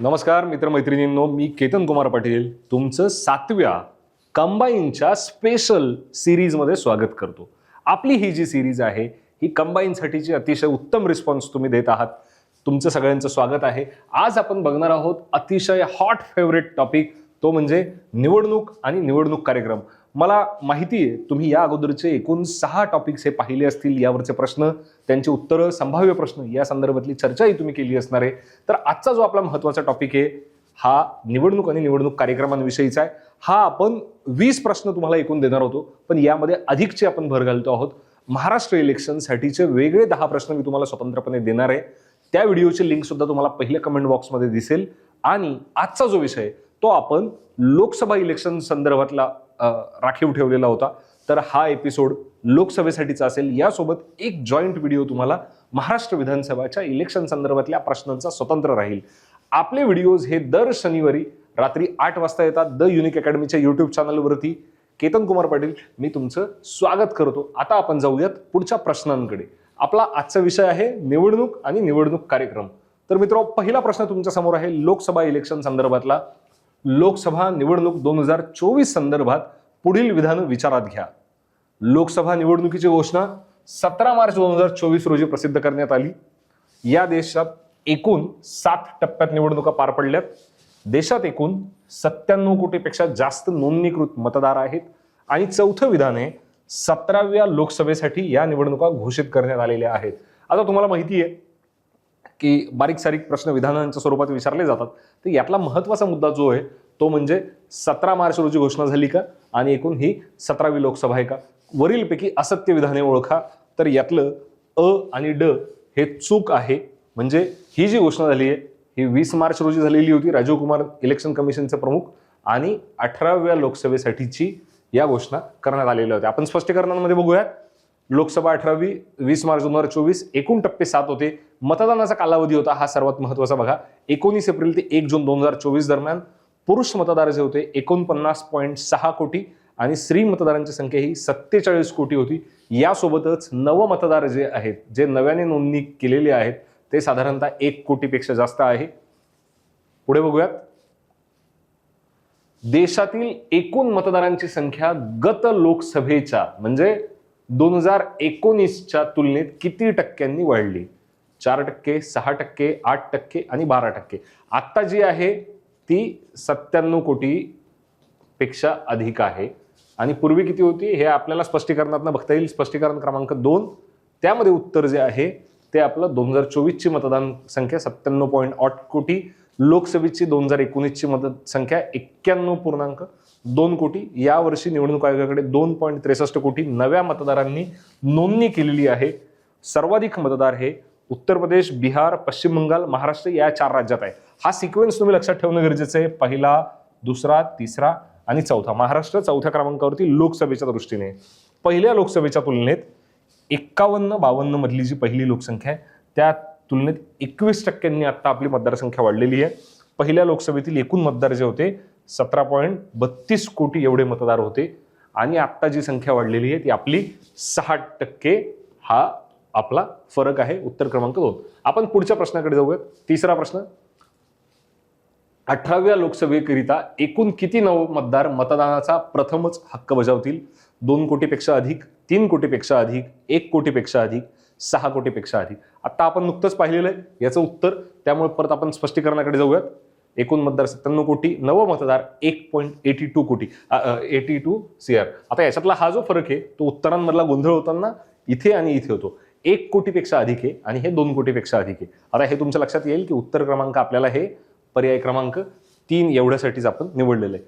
नमस्कार मित्रमैत्रिणींनो मी केतन कुमार पाटील. तुमचं सातव्या कंबाईनच्या स्पेशल सिरीजमध्ये स्वागत करतो. आपली ही जी सिरीज आहे ही कंबाईनसाठीची अतिशय उत्तम रिस्पॉन्स तुम्ही देत आहात. तुमचं सगळ्यांचं स्वागत आहे. आज आपण बघणार आहोत अतिशय हॉट फेवरेट टॉपिक तो म्हणजे निवडणूक आणि निवडणूक कार्यक्रम. मला माहिती आहे तुम्ही या अगोदरचे एकूण सहा टॉपिक्स हे पाहिले असतील यावरचे प्रश्न त्यांचे उत्तरं संभाव्य प्रश्न या संदर्भातली चर्चाही तुम्ही केली असणार आहे. तर आजचा जो आपला महत्त्वाचा टॉपिक आहे हा निवडणूक आणि निवडणूक कार्यक्रमांविषयीचा आहे. हा आपण वीस प्रश्न तुम्हाला एकूण देणार होतो पण यामध्ये अधिकचे आपण भर घालतो आहोत. महाराष्ट्र इलेक्शनसाठीचे वेगळे दहा प्रश्न मी तुम्हाला स्वतंत्रपणे देणार आहे. त्या व्हिडिओची लिंक सुद्धा तुम्हाला पहिल्या कमेंट बॉक्समध्ये दिसेल. आणि आजचा जो विषय तो आपण लोकसभा इलेक्शन संदर्भातला राखीव ठेवलेला होता. तर हा एपिसोड लोकसभेसाठीचा असेल. यासोबत एक जॉईंट व्हिडिओ तुम्हाला महाराष्ट्र विधानसभाच्या इलेक्शन संदर्भातल्या प्रश्नांचा स्वतंत्र राहील. आपले व्हिडिओज हे दर शनिवारी रात्री आठ वाजता येतात. द युनिक अकॅडमीच्या यूट्यूब चॅनलवरती केतन कुमार पाटील मी तुमचं स्वागत करतो. आता आपण जाऊयात पुढच्या प्रश्नांकडे. आपला आजचा विषय आहे निवडणूक आणि निवडणूक कार्यक्रम. तर मित्र पहिला प्रश्न तुमच्यासमोर आहे. लोकसभा इलेक्शन संदर्भातला. लोकसभा निवडणूक दोन हजार चोवीस संदर्भात पुढील विधान विचारात घ्या. लोकसभा निवडणुकीची घोषणा सतरा मार्च दोन हजार चोवीस रोजी प्रसिद्ध करण्यात आली. या देशात एकूण सात टप्प्यात निवडणुका पार पडल्यात. देशात एकूण सत्त्याण्णव कोटीपेक्षा जास्त नोंदणीकृत मतदार आहेत आणि चौथं विधान आहे सतराव्या लोकसभेसाठी या निवडणुका घोषित करण्यात आलेल्या आहेत. आता तुम्हाला माहिती आहे की बारीक सारीक प्रश्न विधानांच्या स्वरूपात विचारले जातात. तर यातला महत्त्वाचा मुद्दा जो आहे तो म्हणजे सतरा मार्च रोजी घोषणा झाली का? आणि एकूण ही सतरावी लोकसभा आहे का? वरीलपैकी असत्य विधाने ओळखा. तर यातलं अ आणि ड हे चूक आहे. म्हणजे ही जी घोषणा झाली आहे ही वीस मार्च रोजी झालेली होती राजीव कुमार इलेक्शन कमिशनचे प्रमुख. आणि अठराव्या लोकसभेसाठीची या घोषणा करण्यात आलेल्या होत्या. आपण स्पष्टीकरणांमध्ये बघूयात. लोकसभा अठरावी वीस मार्च दोन हजार चोवीस एकूण टप्पे सात होते. मतदानाचा कालावधी होता हा सर्वात महत्त्वाचा बघा. एकोणीस एप्रिल ते एक जून दोन हजार चोवीस दरम्यान पुरुष मतदार जे होते एकोणपन्नास पॉईंट सहा कोटी आणि स्त्री मतदारांची संख्या ही सत्तेचाळीस कोटी होती. यासोबतच नव मतदार जे आहेत जे नव्याने नोंदणी केलेले आहेत ते साधारणतः एक कोटीपेक्षा जास्त आहे. पुढे बघूयात. देशातील एकूण मतदारांची संख्या गत लोकसभेच्या म्हणजे दोन हजार एकोणीसच्या तुलनेत किती टक्क्यांनी वाढली? चार टक्के सहा टक्के आठ टक्के आणि बारा टक्के. आत्ता जी आहे ती सत्त्याण्णव कोटी पेक्षा अधिक आहे. आणि पूर्वी किती होती? हे आपल्याला स्पष्टीकरणात बघता येईल. स्पष्टीकरण क्रमांक दोन. त्यामध्ये उत्तर जे आहे ते आपलं दोन हजार चोवीसची मतदान संख्या सत्त्याण्णव पॉईंट आठ कोटी. लोकसभेची दोन हजार एकोणीसची मदत संख्या एक्क्याण्णव पूर्णांक दोन कोटी. यावर्षी निवडणूक आयोगाकडे दोन पॉईंट त्रेसष्ट कोटी नव्या मतदारांनी नोंदणी केलेली आहे. सर्वाधिक मतदार हे उत्तर प्रदेश बिहार पश्चिम बंगाल महाराष्ट्र या चार राज्यात आहे. हा सिक्वेन्स तुम्ही लक्षात ठेवणं गरजेचं आहे. पहिला दुसरा तिसरा आणि चौथा. महाराष्ट्र चौथ्या क्रमांकावरती लोकसभेच्या दृष्टीने. पहिल्या लोकसभेच्या तुलनेत एक्कावन्न बावन्न मधली जी पहिली लोकसंख्या आहे त्या तुलनेत एकवीस टक्क्यांनी आता आपली मतदारसंख्या वाढलेली आहे. पहिल्या लोकसभेतील एकूण मतदार जे होते सतरा पॉईंट बत्तीस कोटी एवढे मतदार होते. आणि आत्ता जी संख्या वाढलेली आहे ती आपली सहा टक्के हा आपला फरक आहे उत्तर क्रमांक दोन. आपण पुढच्या प्रश्नाकडे जाऊयात. तिसरा प्रश्न. अठराव्या लोकसभेकरिता एकूण किती नव मतदार मतदानाचा प्रथमच हक्क बजावतील? दोन कोटीपेक्षा अधिक तीन कोटीपेक्षा अधिक एक कोटीपेक्षा अधिक सहा कोटीपेक्षा अधिक. आता आपण नुकतंच पाहिलेलं आहे याचं उत्तर. त्यामुळे परत आपण स्पष्टीकरणाकडे जाऊयात. एकूण मतदार सत्त्याण्णव कोटी नव मतदार एक पॉईंट एटी टू कोटी एटी टू सी आर आता याच्यातला हा जो फरक आहे तो उत्तरांमधला गोंधळ होताना इथे आणि इथे होतो. एक कोटीपेक्षा अधिक आहे आणि हे दोन कोटीपेक्षा अधिक आहे. आता हे तुमच्या लक्षात येईल की उत्तर क्रमांक आपल्याला हे पर्याय क्रमांक तीन एवढ्यासाठीच आपण निवडलेलं आहे.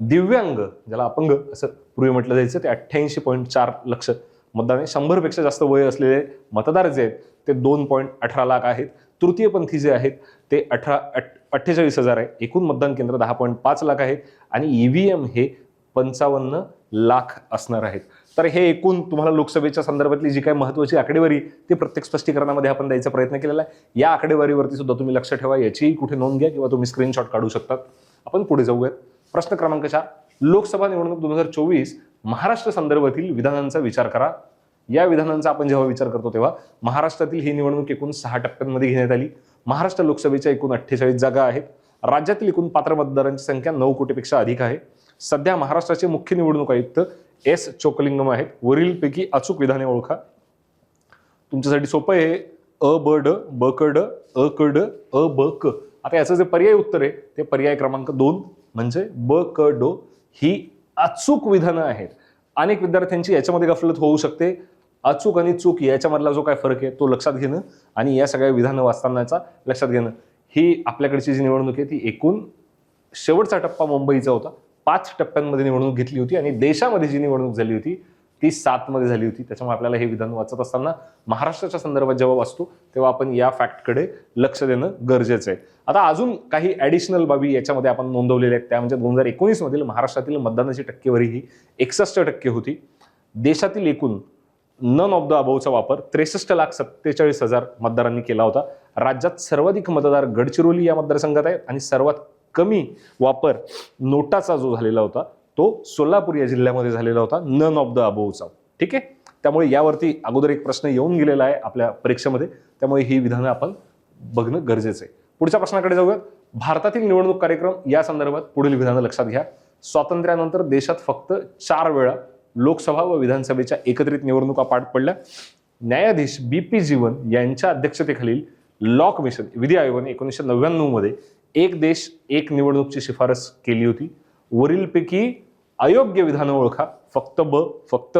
दिव्यांग ज्याला अपंग असं पूर्वी म्हटलं जायचं ते अठ्ठ्याऐंशी पॉईंट चार लक्ष मतदान आहे शंभरपेक्षा जास्त वय असलेले मतदार जे आहेत ते दोन पॉईंट अठरा लाख आहेत. तृतीयपंथी जे आहेत ते अठरा अठ्ठेचाळीस हजार आहे. एकूण मतदान केंद्र दहा पॉईंट पाच लाख आहेत आणि ईव्हीएम हे पंचावन्न लाख असणार आहेत. तर हे एकूण तुम्हाला लोकसभेच्या संदर्भातली जी काही महत्वाची आकडेवारी ती प्रत्येक स्पष्टीकरणामध्ये आपण द्यायचा प्रयत्न केलेला आहे. या आकडेवारीवरती सुद्धा तुम्ही लक्ष ठेवा याचीही कुठे नोंद घ्या किंवा तुम्ही स्क्रीनशॉट काढू शकतात. आपण पुढे जाऊयात. प्रश्न क्रमांक चार लोकसभा निवडणूक दोन हजार चोवीस महाराष्ट्र संदर्भातील विधानांचा विचार करा. या विधानांचा आपण जेव्हा विचार करतो तेव्हा महाराष्ट्रातील ही निवडणूक एकूण सहा टप्प्यांमध्ये घेण्यात आली. महाराष्ट्र लोकसभेच्या एकूण अठ्ठेचाळीस जागा आहेत. राज्यातील एकूण पात्र मतदारांची संख्या नऊ कोटीपेक्षा अधिक आहे. सध्या महाराष्ट्राचे मुख्य निवडणूक आयुक्त एस चोकलिंगम आहेत. वरीलपैकी अचूक विधाने ओळखा. तुमच्यासाठी सोपं आहे. अ ब ड ब क ड अ क ड अ ब क. आता याचं जे पर्याय उत्तर आहे ते पर्याय क्रमांक दोन म्हणजे ब क डो ही अचूक विधानं आहेत. अनेक विद्यार्थ्यांची याच्यामध्ये गफलत होऊ शकते. अचूक आणि चूक याच्यामधला जो काय फरक आहे तो लक्षात घेणं आणि या सगळ्या विधानं वाचतानाचा लक्षात घेणं. ही आपल्याकडची जी निवडणूक आहे ती एकूण शेवटचा टप्पा मुंबईचा होता. पाच टप्प्यांमध्ये निवडणूक घेतली होती आणि देशामध्ये जी निवडणूक झाली होती ती सातमध्ये झाली होती. त्याच्यामुळे आपल्याला हे विधान वाचत असताना महाराष्ट्राच्या संदर्भात जेव्हा वाचतो तेव्हा आपण या फॅक्टकडे लक्ष देणं गरजेचं आहे. आता अजून काही ॲडिशनल बाबी याच्यामध्ये आपण नोंदवलेल्या आहेत. त्या म्हणजे दोन हजार एकोणीसमधील महाराष्ट्रातील मतदानाची टक्केवारी ही एकसष्ट टक्के होती. देशातील एकूण नन ऑफ द अबोचा वापर त्रेसष्ट लाख सत्तेचाळीस हजार मतदारांनी केला होता. राज्यात सर्वाधिक मतदार गडचिरोली या मतदारसंघात आहेत आणि सर्वात कमी वापर नोटाचा जो झालेला होता तो सोलापूर या जिल्ह्यामध्ये झालेला होता. नन ऑफ द अबोवचा ठीक आहे? त्यामुळे यावरती अगोदर एक प्रश्न येऊन गेलेला आहे आपल्या परीक्षेमध्ये. त्यामुळे ही विधानं आपण बघणं गरजेचं आहे. पुढच्या प्रश्नाकडे जाऊयात. भारतातील निवडणूक कार्यक्रम या संदर्भात पुढील विधानं लक्षात घ्या. स्वातंत्र्यानंतर देशात फक्त चार वेळा लोकसभा व विधानसभेच्या एकत्रित निवडणुका पार पडल्या. न्यायाधीश बी पी जीवन यांच्या अध्यक्षतेखालील लॉ कमिशन विधी आयोगाने एकोणीसशे नव्याण्णवमध्ये एक देश एक निवडणूकची शिफारस केली होती. वरीलपैकी अयोग्य विधानं ओळखा. फक्त ब फक्त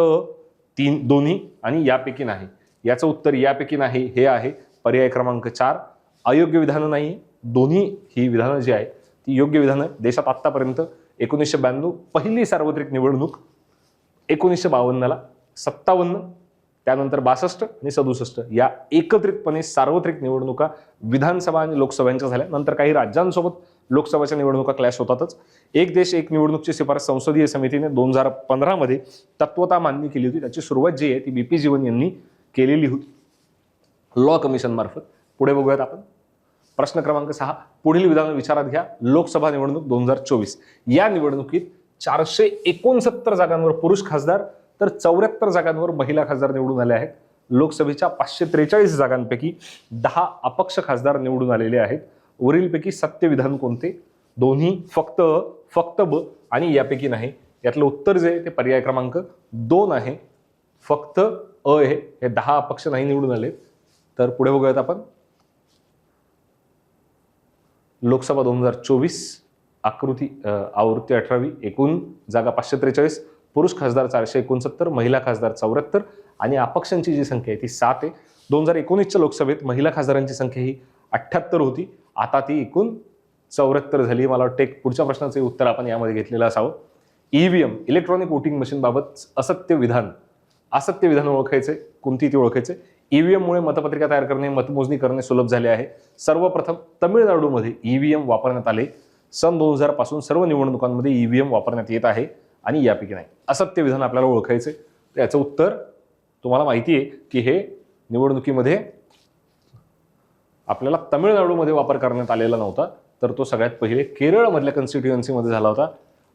तीन दोन्ही आणि यापैकी नाही. याचं उत्तर यापैकी नाही हे आहे. पर्याय क्रमांक चार अयोग्य विधानं नाही दोन्ही ही विधानं जी आहे ती योग्य विधानं देशात आत्तापर्यंत एकोणीसशे ब्याण्णव पहिली सार्वत्रिक निवडणूक एकोणीसशे बावन्नला सत्तावन्न त्यानंतर बासष्ट आणि सदुसष्ट या एकत्रितपणे सार्वत्रिक निवडणुका विधानसभा आणि लोकसभांच्या झाल्या. नंतर काही राज्यांसोबत लोकसभाच्या निवडणुका क्लॅश होतातच. एक देश एक निवडणूकची शिफारस संसदीय समितीने दोन हजार पंधरामध्ये तत्वता मान्य केली होती. त्याची सुरुवात जी आहे ती बी पी जीवन यांनी केलेली होती. लॉ कमिशन मार्फत. पुढे बघूयात आपण. प्रश्न क्रमांक सहा. पुढील विधान विचारात घ्या. लोकसभा निवडणूक दोन हजार चोवीस. या निवडणुकीत चारशे एकोणसत्तर जागांवर पुरुष खासदार तर चौऱ्याहत्तर जागांवर महिला खासदार निवडून आले आहेत. लोकसभेच्या पाचशे त्रेचाळीस जागांपैकी दहा अपक्ष खासदार निवडून आलेले आहेत. वरीलपैकी सत्य विधान कोणते? दोन्ही फक्त अ, फक्त ब आणि यापैकी नाही. यातलं उत्तर जे आहे ते पर्याय क्रमांक दोन आहे. फक्त अ आहे हे दहा अपक्ष नाही निवडून आले तर पुढे बघूयात आपण. लोकसभा दोन हजार चोवीस आकृती आवृत्ती अठरावी एकूण जागा पाचशे त्रेचाळीस पुरुष खासदार चारशे एकोणसत्तर महिला खासदार चौऱ्याहत्तर आणि अपक्षांची जी संख्या आहे ती सात आहे. दोन हजार एकोणीसच्या लोकसभेत महिला खासदारांची संख्या ही अठ्ठ्याहत्तर होती. आता ती एकूण चौऱ्याहत्तर झाली. मला वाटतं एक पुढच्या प्रश्नाचे उत्तर आपण यामध्ये घेतलेलं असावं. ईव्हीएम इलेक्ट्रॉनिक वोटिंग मशीनबाबत असत्य विधान. असत्य विधान ओळखायचे कोणती ती ओळखायचे? ईव्हीएम एममुळे मतपत्रिका तयार करणे मतमोजणी करणे सुलभ झाले आहे. सर्वप्रथम तमिळनाडूमध्ये ईव्हीएम वापरण्यात आले. सन दोन हजारपासून सर्व निवडणुकांमध्ये ईव्हीएम वापरण्यात येत आहे आणि यापैकी नाही. असत्य विधान आपल्याला ओळखायचं तर याचं उत्तर तुम्हाला माहिती आहे की हे निवडणुकीमध्ये आपल्याला तमिळनाडूमध्ये वापर करण्यात आलेला नव्हता तर तो सगळ्यात पहिले केरळमधल्या कन्स्टिट्युएन्सीमध्ये झाला होता.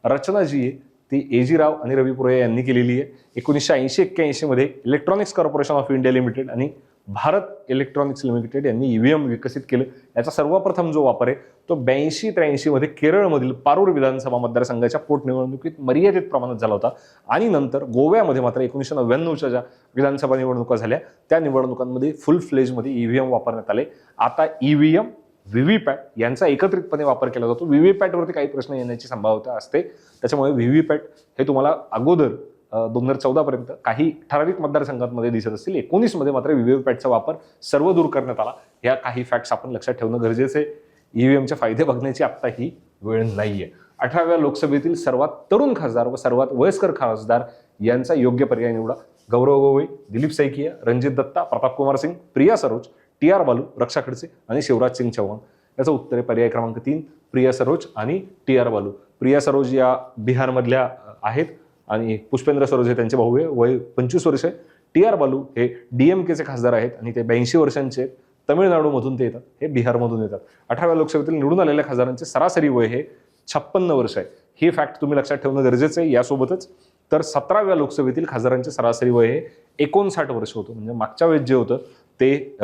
रचना जी आहे ती एजी राव आणि रवी पुरोया यांनी केलेली आहे. एकोणीसशे ऐंशी एक्क्याऐंशीमध्ये electronics corporation of India limited आणि भारत इलेक्ट्रॉनिक्स लिमिटेड यांनी ईव्हीएम विकसित केलं. याचा सर्वप्रथम जो वापर आहे तो ब्याऐंशी त्र्याऐंशीमध्ये केरळमधील पारूर विधानसभा मतदारसंघाच्या पोटनिवडणुकीत मर्यादित प्रमाणात झाला होता. आणि नंतर गोव्यामध्ये मात्र एकोणीसशे नव्याण्णवच्या ज्या विधानसभा निवडणुका झाल्या त्या निवडणुकांमध्ये फुल फ्लेजमध्ये ईव्हीएम वापरण्यात आले. आता ईव्हीएम व्हीव्हीपॅट यांचा एकत्रितपणे वापर केला जातो. व्हीव्हीपॅटवरती काही प्रश्न येण्याची संभाव्यता असते. त्याच्यामुळे व्हीव्हीपॅट हे तुम्हाला अगोदर दोन हजार चौदापर्यंत काही ठराविक मतदारसंघांमध्ये दिसत असतील एकोणीसमध्ये मात्र व्हीव्हीपॅटचा वापर सर्व दूर करण्यात आला. ह्या काही फॅक्ट्स आपण लक्षात ठेवणं गरजेचं आहे. ईव्हीएमचे फायदे बघण्याची आत्ता ही वेळ नाहीये. अठराव्या लोकसभेतील सर्वात तरुण खासदार व सर्वात वयस्कर खासदार यांचा योग्य पर्याय निवडा. गौरव गोगोई दिलीप सैकिया रणजित दत्ता प्रताप कुमार सिंग प्रिया सरोज टी आर बालू रक्षा खडसे आणि शिवराज सिंग चौहान. याचं उत्तर आहे पर्याय क्रमांक तीन प्रिया सरोज आणि टी आर बालू. प्रिया सरोज या बिहारमधल्या आहेत. आणि पुष्पेंद्र सरोज हे त्यांचे भाऊ आहे. वय पंचवीस वर्ष आहे. टी आर बालू हे डीएमकेचे खासदार आहेत आणि ते ब्याऐंशी वर्षांचे आहेत तमिळनाडूमधून ते येतात. हे बिहारमधून येतात. अठराव्या लोकसभेतील निवडून आलेल्या खासदारांचे सरासरी वय हे छप्पन्न वर्ष आहे. ही फॅक्ट तुम्ही लक्षात ठेवणं गरजेचं आहे. यासोबतच तर सतराव्या लोकसभेतील खासदारांचे सरासरी वय हे एकोणसाठ वर्ष होतं. म्हणजे मागच्या वेळेस जे होतं ते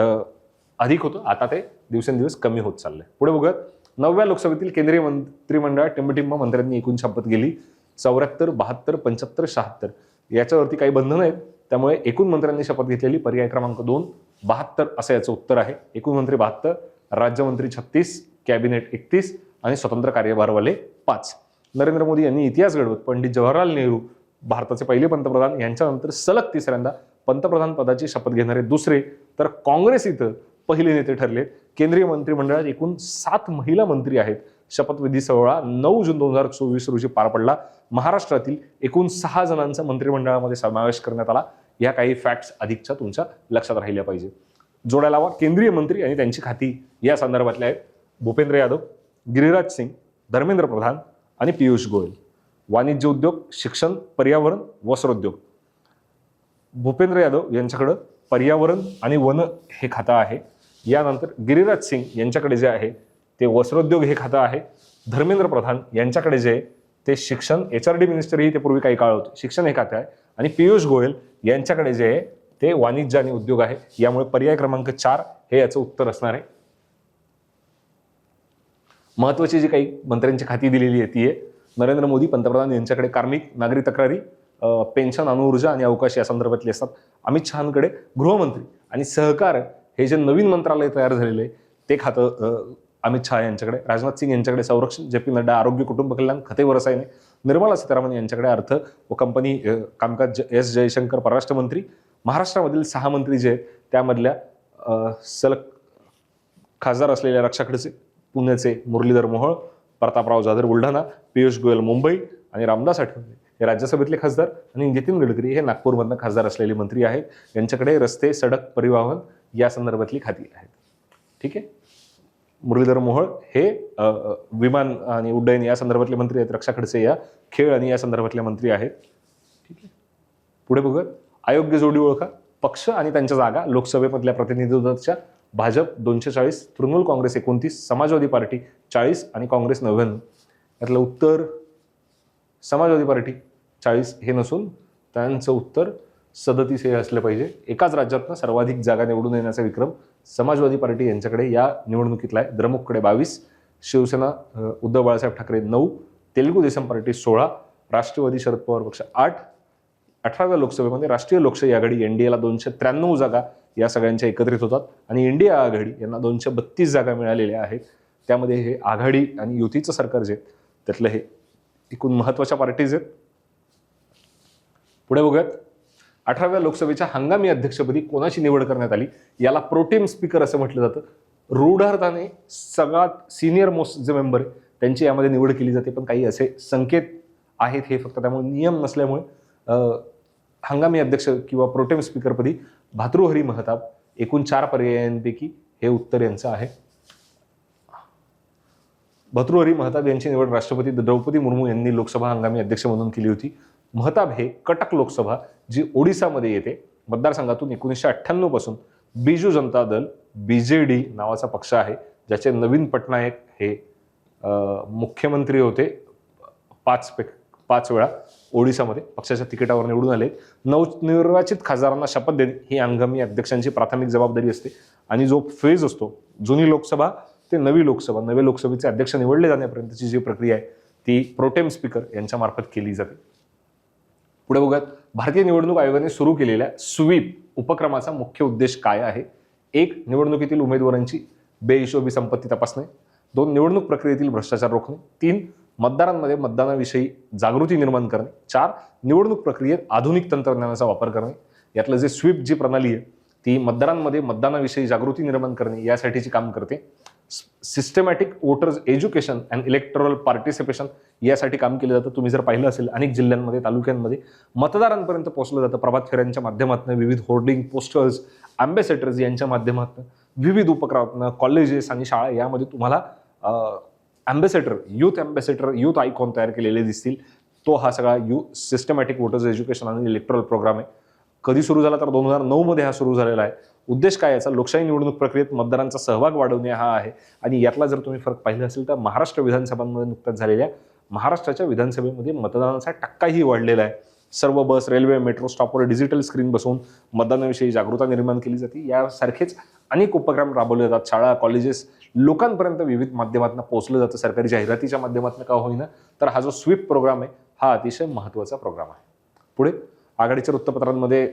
अधिक होतं. आता ते दिवसेंदिवस कमी होत चाललंय. पुढे बघूयात. नवव्या लोकसभेतील केंद्रीय मंत्रिमंडळात टिंबटिंब मंत्र्यांनी एकूण शपथ गेली चौऱ्याहत्तर बहात्तर पंच्याहत्तर शहात्तर याच्यावरती काही बंधनं आहेत. त्यामुळे एकूण मंत्र्यांनी शपथ घेतलेली पर्याय क्रमांक दोन बहात्तर असं याचं उत्तर आहे. एकूण मंत्री बहात्तर राज्यमंत्री छत्तीस कॅबिनेट एकतीस आणि स्वतंत्र कार्यभारवाले पाच. नरेंद्र मोदी यांनी इतिहास घडवत पंडित जवाहरलाल नेहरू भारताचे पहिले पंतप्रधान यांच्यानंतर सलग तिसऱ्यांदा पंतप्रधान पदाची शपथ घेणारे दुसरे तर काँग्रेस इथं पहिले नेते ठरले. केंद्रीय मंत्रिमंडळात एकूण सात महिला मंत्री आहेत. शपथविधी सोहळा नऊ जून दोन हजार चोवीस रोजी पार पडला. महाराष्ट्रातील एकूण सहा जणांचा मंत्रिमंडळामध्ये समावेश करण्यात आला. या काही फॅक्ट्स अधिकच्या तुमच्या लक्षात राहिल्या पाहिजे. जोडायला हवा केंद्रीय मंत्री आणि त्यांची खाती या संदर्भातल्या आहेत. भूपेंद्र यादव गिरिराज सिंग धर्मेंद्र प्रधान आणि पियुष गोयल. वाणिज्य उद्योग शिक्षण पर्यावरण वस्त्रोद्योग. भूपेंद्र यादव यांच्याकडं पर्यावरण आणि वन हे खातं आहे. यानंतर गिरिराज सिंग यांच्याकडे जे आहे ते वस्त्रोद्योग हे खातं आहे. धर्मेंद्र प्रधान यांच्याकडे जे आहे ते शिक्षण एच आर डी मिनिस्टरही ते पूर्वी काही काळ होते. शिक्षण हे खातं आहे. आणि पियुष गोयल यांच्याकडे जे आहे ते वाणिज्य आणि उद्योग आहे. यामुळे पर्याय क्रमांक चार हे याचं उत्तर असणार आहे. महत्वाची जी काही मंत्र्यांची खाती दिलेली आहे ती आहे. नरेंद्र मोदी पंतप्रधान यांच्याकडे कार्मिक नागरी तक्रारी पेन्शन अणुऊर्जा आणि अवकाश या संदर्भातले असतात. अमित शहाकडे गृहमंत्री आणि सहकार हे जे नवीन मंत्रालय तयार झालेले आहे ते खातं अमित शहा यांच्याकडे राजनाथ सिंग यांच्याकडे संरक्षण जे पी नड्डा आरोग्य कुटुंब कल्याण खते वरसायने निर्मला सीतारामन यांच्याकडे अर्थ व कंपनी कामकाज ज- एस जयशंकर परराष्ट्र मंत्री महाराष्ट्रामधील सहा मंत्री जे आहेत त्यामधल्या सलग खासदार असलेल्या रक्षा खडसे पुण्याचे मुरलीधर मोहोळ प्रतापराव जाधव बुलढाणा पियुष गोयल मुंबई आणि रामदास आठवले हे राज्यसभेतले खासदार आणि नितीन गडकरी हे नागपूरमधनं खासदार असलेले मंत्री आहेत. यांच्याकडे रस्ते सडक परिवहन या संदर्भातली खाती आहेत. ठीक आहे? मुरलीधर मोहोळ हे विमान आणि उड्डयन या संदर्भातले मंत्री आहेत. रक्षा खडसे या खेळ आणि या संदर्भातले मंत्री आहेत. ठीक आहे. पुढे बघूयात. अयोग्य जोडी ओळखा. पक्ष आणि त्यांच्या जागा लोकसभेमधल्या प्रतिनिधित्वाच्या भाजप दोनशे चाळीस तृणमूल काँग्रेस एकोणतीस समाजवादी पार्टी चाळीस आणि काँग्रेस नव्याण्णव. यातलं उत्तर समाजवादी पार्टी चाळीस हे नसून त्यांचं उत्तर सदतीस हे असलं पाहिजे. एकाच राज्यातनं सर्वाधिक जागा निवडून येण्याचा विक्रम समाजवादी पार्टी यांच्याकडे या निवडणुकीतला आहे. द्रमुककडे बावीस शिवसेना उद्धव बाळासाहेब ठाकरे नऊ तेलुगू देशम पार्टी सोळा राष्ट्रवादी शरद पवार पक्ष आठ अठराव्या लोकसभेमध्ये राष्ट्रीय लोकशाही आघाडी एनडीएला दोनशे त्र्याण्णव जागा या सगळ्यांच्या एकत्रित होतात आणि इंडिया आघाडी यांना दोनशे बत्तीस जागा मिळालेल्या आहेत. त्यामध्ये हे आघाडी आणि युतीचं सरकार जे त्यातलं हे एकूण महत्त्वाच्या पार्टीज आहेत. पुढे बघूयात. अठराव्या लोकसभेच्या हंगामी अध्यक्षपदी कोणाची निवड करण्यात आली? याला प्रोटेम स्पीकर असं म्हटलं जातं. रूढार्थाने सगळ्यात सिनियर मोस्ट जे मेंबर आहे त्यांची यामध्ये निवड केली जाते. पण काही असे संकेत आहेत हे फक्त त्यामुळे नियम नसल्यामुळे हंगामी अध्यक्ष किंवा प्रोटेम स्पीकरपदी भातृहरी महताब एकूण चार पर्यायांपैकी हे उत्तर यांचं आहे. भतृहरी महताब यांची निवड राष्ट्रपती द्रौपदी मुर्मू यांनी लोकसभा हंगामी अध्यक्ष म्हणून केली होती. महताब हे कटक लोकसभा जी ओडिसामध्ये येते मतदारसंघातून एकोणीसशे अठ्ठ्याण्णवपासून Biju Janata Dal B J D नावाचा पक्ष आहे ज्याचे नवीन पटनायक हे मुख्यमंत्री होते. पाच पे पाच वेळा ओडिसामध्ये पक्षाच्या तिकिटावर निवडून आले. नवनिर्वाचित खासदारांना शपथ देणे ही अंगमी अध्यक्षांची प्राथमिक जबाबदारी असते. आणि जो फेज असतो जुनी लोकसभा ते नवी लोकसभा नव्या लोकसभेचे अध्यक्ष निवडले जाण्यापर्यंतची जी प्रक्रिया आहे ती प्रोटेम स्पीकर यांच्यामार्फत केली जाते. पुढे बघूयात. भारतीय निवडणूक आयोगाने सुरू केलेल्या स्वीप उपक्रमाचा मुख्य उद्देश काय आहे? एक निवडणुकीतील उमेदवारांची बेहिशोबी संपत्ती तपासणे. दोन निवडणूक प्रक्रियेतील भ्रष्टाचार रोखणे. तीन मतदारांमध्ये मतदानाविषयी जागृती निर्माण करणे. चार निवडणूक प्रक्रियेत आधुनिक तंत्रज्ञानाचा वापर करणे. यातलं जे स्वीप जी प्रणाली आहे ती मतदारांमध्ये मतदानाविषयी जागृती निर्माण करणे यासाठीची काम करते. Systematic voters education and electoral participation यासाठी काम केलं जातं. तुम्ही जर पाहिलं असेल अनेक जिल्ह्यांमध्ये तालुक्यांमध्ये मतदारांपर्यंत पोहोचलं जातं. प्रभात फेऱ्यांच्या माध्यमातून विविध होर्डिंग पोस्टर्स अँबॅसेडर्स यांच्या माध्यमातून विविध उपक्रमातून कॉलेजेस आणि शाळा यामध्ये तुम्हाला ambassador youth ambassador youth icon तयार केलेले दिसतील. तो हा सगळा यू सिस्टमॅटिक वोटर्स एज्युकेशन आणि इलेक्ट्रल प्रोग्राम आहे. कधी सुरू झाला तर दोन हजार नऊमध्ये हा सुरू झालेला आहे. उद्देश काय याचा लोकशाही निवडणूक प्रक्रियेत मतदारांचा सहभाग वाढवणे हा आहे. आणि यातला जर तुम्ही फरक पाहिला असेल तर महाराष्ट्र विधानसभांमध्ये नुकत्याच झालेल्या महाराष्ट्राच्या विधानसभेमध्ये मतदानाचा टक्काही वाढलेला आहे. सर्व बस रेल्वे मेट्रो स्टॉपवर डिजिटल स्क्रीन बसवून मतदानाविषयी जागृता निर्माण केली जाते. यासारखेच अनेक उपक्रम राबवले जातात. शाळा कॉलेजेस लोकांपर्यंत विविध माध्यमातून पोहोचलं जातं. सरकारी जाहिरातीच्या माध्यमातून का होईना? तर हा जो स्वीप प्रोग्राम आहे हा अतिशय महत्त्वाचा प्रोग्राम आहे. पुढे आघाडीच्या वृत्तपत्रांमध्ये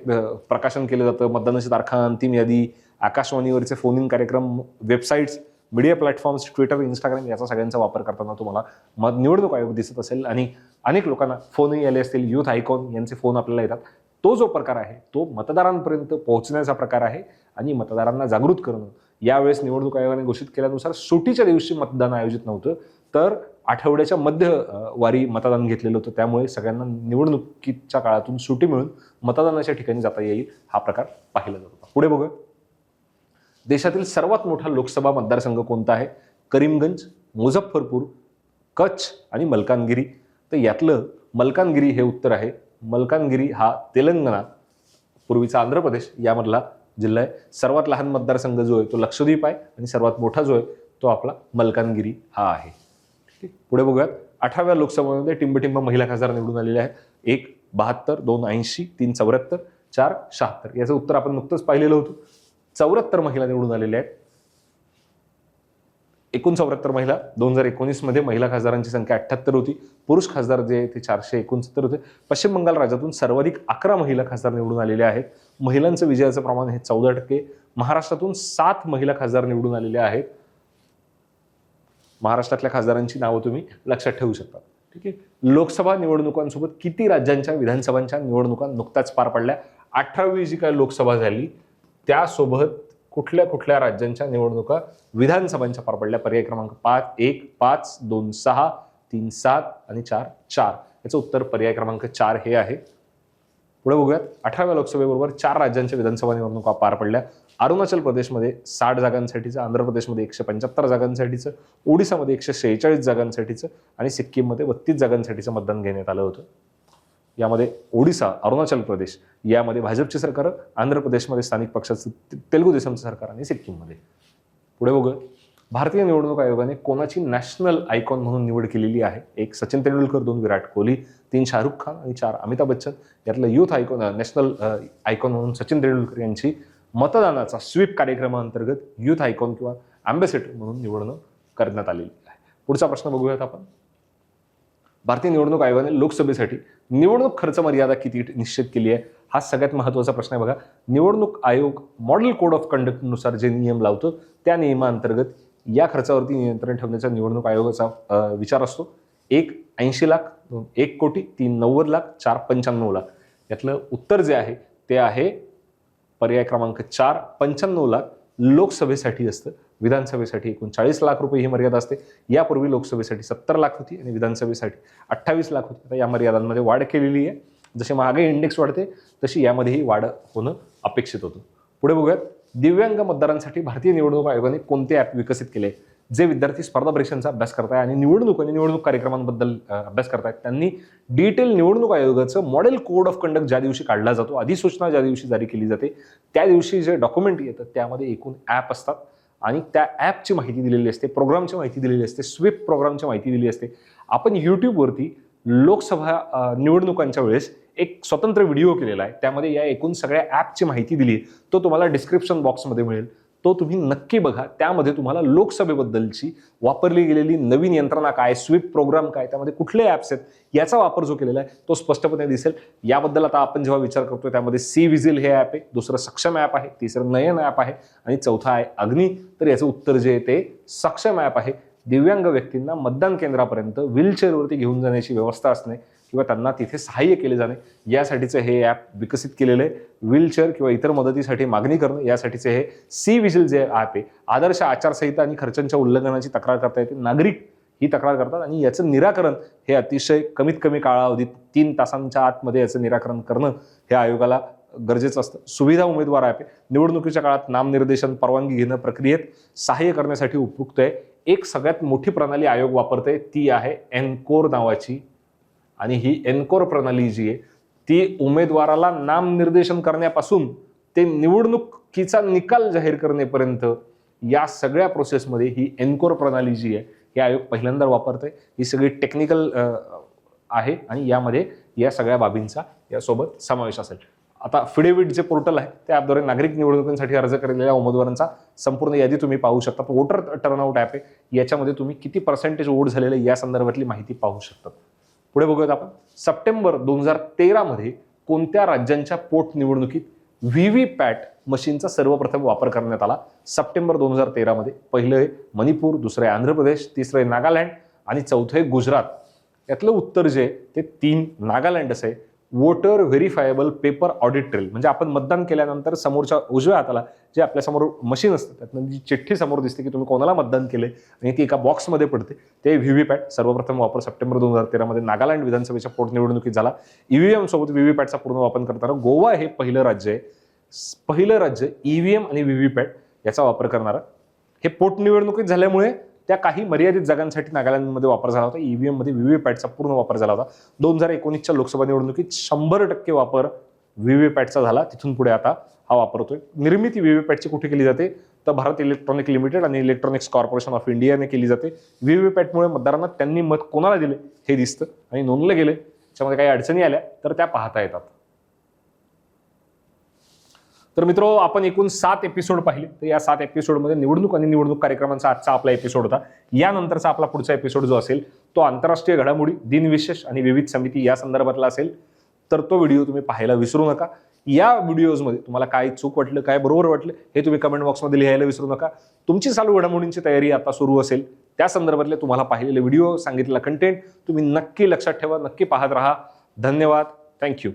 प्रकाशन केलं जातं. मतदानाची तारखा अंतिम यादी आकाशवाणीवरचे फोन इन कार्यक्रम websites media platforms Twitter Instagram याचा सगळ्यांचा वापर करताना तुम्हाला मत निवडणूक आयोग दिसत असेल. आणि अनेक लोकांना फोनही आले असतील. युथ आयकॉन यांचे फोन आपल्याला येतात. तो जो प्रकार आहे तो मतदारांपर्यंत पोहोचण्याचा प्रकार आहे. आणि मतदारांना जागृत करणं. यावेळेस निवडणूक आयोगाने घोषित केल्यानुसार सुटीच्या दिवशी मतदान आयोजित नव्हतं. तर आठवड्याच्या मध्य वारी मतदान घेतलेलं होतं. त्यामुळे सगळ्यांना निवडणुकीच्या काळातून सुटी मिळून मतदानाच्या ठिकाणी जाता येईल हा प्रकार पाहिला जात होता. पुढे बघूया. देशातील सर्वात मोठा लोकसभा मतदारसंघ कोणता आहे? करीमगंज मुझफ्फरपूर कच्छ आणि मलकानगिरी. तर यातलं मलकानगिरी हे उत्तर आहे. मलकानगिरी हा तेलंगणा पूर्वीचा आंध्र प्रदेश यामधला जिल्हा आहे. सर्वात लहान मतदारसंघ जो आहे तो लक्षद्वीप आहे आणि सर्वात मोठा जो आहे तो आपला मलकानगिरी हा आहे. पुढे बघूयात. अठराव्या लोकसभेमध्ये टिंबटिंब महिला खासदार निवडून आलेले आहेत. एक बहात्तर दोन ऐंशी तीन चौऱ्याहत्तर चार शहात्तर. याचं उत्तर आपण नुकतंच पाहिलेलं होतं. चौऱ्याहत्तर महिला निवडून आलेल्या आहेत. एकूण चौऱ्याहत्तर महिला दोन हजार एकोणीसमध्ये महिला खासदारांची संख्या अठ्ठ्याहत्तर होती. पुरुष खासदार जे ते चारशे एकोणसत्तर होते. पश्चिम बंगाल राज्यातून सर्वाधिक अकरा महिला खासदार निवडून आलेल्या आहेत. महिलांचं विजयाचं प्रमाण हे चौदा टक्के. महाराष्ट्रातून सात महिला खासदार निवडून आलेल्या आहेत. महाराष्ट्रातल्या खासदारांची नावं तुम्ही लक्षात ठेवू शकता. ठीक आहे? लोकसभा निवडणुकांसोबत किती राज्यांच्या विधानसभांच्या निवडणुका नुकताच पार पडल्या? अठरावी जी काय लोकसभा झाली त्यासोबत कुठल्या कुठल्या राज्यांच्या निवडणुका विधानसभांच्या पार पडल्या? पर्याय क्रमांक पाच एक पाच दोन सहा तीन सात आणि चार चार. याचं उत्तर पर्याय क्रमांक चार हे आहे. पुढे बघूयात. अठराव्या लोकसभेबरोबर चार राज्यांच्या विधानसभा निवडणुका पार पडल्या. अरुणाचल प्रदेशमध्ये साठ जागांसाठीचं आंध्र प्रदेशमध्ये एकशे पंच्याहत्तर जागांसाठीचं ओडिसामध्ये एकशे शेहेचाळीस जागांसाठीचं आणि सिक्कीममध्ये बत्तीस जागांसाठीचं मतदान घेण्यात आलं होतं. यामध्ये ओडिसा अरुणाचल प्रदेश यामध्ये भाजपची सरकार आंध्र प्रदेशमध्ये स्थानिक पक्षाचं तेलुगू देशमचं सरकार आणि सिक्कीममध्ये. पुढे बघूया. भारतीय निवडणूक आयोगाने कोणाची नॅशनल आयकॉन म्हणून निवड केलेली आहे? एक सचिन तेंडुलकर दोन विराट कोहली तीन शाहरुख खान आणि चार अमिताभ बच्चन. यातलं यूथ आयकॉन नॅशनल आयकॉन म्हणून सचिन तेंडुलकर यांची मतदानाचा स्वीप कार्यक्रमाअंतर्गत युथ आयकॉन किंवा अँबॅसेडर म्हणून निवडणं करण्यात आलेली आहे. पुढचा प्रश्न बघूयात आपण. भारतीय निवडणूक आयोगाने लोकसभेसाठी निवडणूक खर्च मर्यादा किती निश्चित केली आहे? हा सगळ्यात महत्त्वाचा प्रश्न आहे बघा. निवडणूक आयोग मॉडेल कोड ऑफ कंडक्टनुसार जे नियम लावतो त्या नियमाअंतर्गत या खर्चावरती नियंत्रण ठेवण्याचा निवडणूक आयोगाचा विचार असतो. एक ऐंशी लाख एक कोटी तीन नव्वद लाख चार पंच्याण्णव लाख. यातलं उत्तर जे आहे ते आहे पर्याय क्रमांक चार पंच्याण्णव लाख लोकसभेसाठी असतं. विधानसभेसाठी एकूण चाळीस लाख रुपये ही मर्यादा असते. यापूर्वी लोकसभेसाठी सत्तर लाख होती आणि विधानसभेसाठी अठ्ठावीस लाख होती. आता या मर्यादांमध्ये वाढ केलेली आहे. जशी महागाई इंडेक्स वाढते तशी यामध्येही वाढ होणं अपेक्षित होतं. पुढे बघूयात. दिव्यांग मतदारांसाठी भारतीय निवडणूक आयोगाने कोणते ॲप विकसित केले? जे विद्यार्थी स्पर्धा परीक्षांचा अभ्यास करताय आणि निवडणूक आणि निवडणूक कार्यक्रमांबद्दल अभ्यास करतायत त्यांनी डिटेल निवडणूक आयोगाचं मॉडेल कोड ऑफ कंडक्ट ज्या दिवशी काढला जातो अधिसूचना ज्या दिवशी जारी केली जाते त्या दिवशी जे डॉक्युमेंट येतात त्यामध्ये एकूण ॲप असतात आणि त्या ॲपची माहिती दिलेली असते प्रोग्रामची माहिती दिलेली असते स्विप प्रोग्रामची माहिती दिलेली असते. आपण यूट्यूबवरती लोकसभा निवडणुकांच्या वेळेस एक स्वतंत्र व्हिडिओ केलेला आहे. त्यामध्ये या एकूण सगळ्या ॲपची माहिती दिली तो तुम्हाला डिस्क्रिप्शन बॉक्समध्ये मिळेल. तो तुम्ही नक्की बघा. त्यामध्ये तुम्हाला लोकसभेबद्दलची वापरली गेलेली नवीन यंत्रणा काय स्वीप प्रोग्राम काय त्यामध्ये कुठले ॲप्स आहेत याचा वापर जो केलेला आहे तो स्पष्टपणे दिसेल. याबद्दल आता आपण जेव्हा विचार करतो त्यामध्ये सी विझिल हे ॲप आहे दुसरं सक्षम ॲप आहे तिसरं नयन ॲप आहे आणि चौथा आहे अग्नी. तर याचं उत्तर जे आहे ते सक्षम ॲप आहे. दिव्यांग व्यक्तींना मतदान केंद्रापर्यंत व्हीलचेअरवरती घेऊन जाण्याची व्यवस्था असणे किंवा त्यांना तिथे सहाय्य केले जाणे यासाठीचं हे ॲप विकसित केलेलं आहे. व्हीलचेअर किंवा इतर मदतीसाठी मागणी करणं यासाठीचे हे सी विजिल जे ॲप आहे आदर्श आचारसंहिता आणि खर्चांच्या उल्लंघनाची तक्रार करता येते. नागरिक ही तक्रार करतात आणि याचं निराकरण हे अतिशय कमीत कमी काळावधीत तीन तासांच्या आतमध्ये याचं निराकरण करणं हे आयोगाला गरजेचं असतं. सुविधा उमेदवार ॲप आहे. निवडणुकीच्या काळात नामनिर्देशन परवानगी घेणं प्रक्रियेत सहाय्य करण्यासाठी उपयुक्त आहे. एक सगळ्यात मोठी प्रणाली आयोग वापरते ती आहे एनकोर नावाची आणि ही एनकोर प्रणाली जी आहे ती उमेदवाराला नामनिर्देशन करण्यापासून ते निवडणुकीचा निकाल जाहीर करण्यापर्यंत या सगळ्या प्रोसेसमध्ये ही एनकोर प्रणाली जी आहे हे आयोग पहिल्यांदा वापरते ही सगळी टेक्निकल आहे आणि यामध्ये या सगळ्या बाबींचा यासोबत समावेश असेल. आता फिडेविट जे पोर्टल आहे त्याद्वारे नागरिक निवडणुकांसाठी अर्ज केलेल्या उमेदवारांचा संपूर्ण यादी तुम्ही पाहू शकता. वोटर टर्नआउट ॲप आहे. याच्यामध्ये तुम्ही किती पर्सेंटेज वोट झालेले आहे या संदर्भातली माहिती पाहू शकतात पुढे बघूयात आपण. सप्टेंबर दोन हजार तेरामध्ये कोणत्या राज्यांच्या पोटनिवडणुकीत व्ही व्ही पॅट मशीनचा सर्वप्रथम वापर करण्यात आला? सप्टेंबर दोन हजार तेरामध्ये पहिलं आहे मणिपूर दुसरं आहे आंध्र प्रदेश तिसरं आहे नागालँड आणि चौथं आहे गुजरात. यातलं उत्तर जे आहे ते तीन नागालँड असं आहे. Voter verifiable paper audit trail म्हणजे आपण मतदान केल्यानंतर समोरच्या उजव्या हाताला जे आपल्यासमोर मशीन असतं त्यातनं जी चिठ्ठी समोर दिसते की तुम्ही कोणाला मतदान केले आणि ती एका बॉक्समध्ये पडते ते व्ही व्ही पॅट सर्वप्रथम वापर सप्टेंबर दोन हजार तेरामध्ये नागालँड विधानसभेच्या पोटनिवडणुकीत झाला. ईव्हीएम सोबत व्ही व्ही पॅटचा पूर्ण वापर करताना गोवा हे पहिलं राज्य आहे. पहिलं राज्य ईव्हीएम आणि व्ही व्ही पॅट याचा वापर करणारं. हे पोटनिवडणुकीत झाल्यामुळे त्या काही मर्यादित जागांसाठी नागालँडमध्ये वापर झाला होता. ईव्हीएममध्ये व्ही व्ही पूर्ण वापर झाला होता. दोन हजार एकोणीसच्या लोकसभा निवडणुकीत शंभर टक्के वापर व्हीव्हीपॅटचा झाला. तिथून पुढे आता हा वापर होतोय निर्मिती व्हीव्हीपॅटची कुठे केली जाते? तर भारत इलेक्ट्रॉनिक लिमिटेड आणि इलेक्ट्रॉनिक्स कॉर्पोरेशन ऑफ इंडियाने केली जाते. व्हीव्हीपॅटमुळे पॅटमुळे मतदारांना त्यांनी मत कोणाला दिले हे दिसतं आणि नोंदलं गेले त्याच्यामध्ये काही अडचणी आल्या तर त्या पाहता येतात. तर मित्र आपण एकूण सात एपिसोड पाहिले. तर या सात एपिसोडमध्ये निवडणूक आणि निवडणूक कार्यक्रमांचा आजचा आपला एपिसोड होता. यानंतरचा आपला पुढचा एपिसोड जो असेल तो आंतरराष्ट्रीय घडामोडी दिनविशेष आणि विविध समिती या संदर्भातला असेल. तर तो व्हिडिओ तुम्ही पाहायला विसरू नका. या व्हिडिओजमध्ये तुम्हाला काय चूक वाटलं काय बरोबर वाटलं हे तुम्ही कमेंट बॉक्समध्ये लिहायला विसरू नका. तुमची चालू घडामोडींची तयारी आता सुरू असेल. त्या संदर्भातले तुम्हाला पाहिलेले व्हिडिओ सांगितलेला कंटेंट तुम्ही नक्की लक्षात ठेवा नक्की पाहत राहा. धन्यवाद. थँक्यू